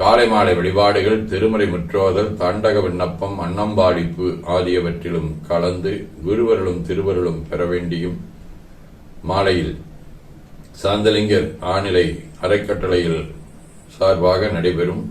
காலை மாலை வழிபாடுகள் திருமறை முற்றோதல் தாண்டக விண்ணப்பம் அன்னம்பாடிப்பு ஆகியவற்றிலும் கலந்து குருவருளும் திருவருளும் பெற வேண்டியும் மாலையில் சாந்தலிங்கர் ஆநிலை அறக்கட்டளையில் சார்பாக நடைபெறும்.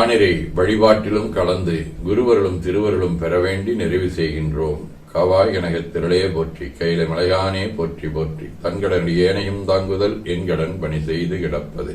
ஆனிரை வழிபாட்டிலும் கலந்து குருவருளும் திருவருளும் பெற வேண்டி நிறைவு செய்கின்றோம். கவாய் எனக திரளையே போற்றி கையில மலையானே போற்றி போற்றி. தன்கடன் ஏனையும் தாங்குதல் என்கடன் பணி செய்து கிடப்பது.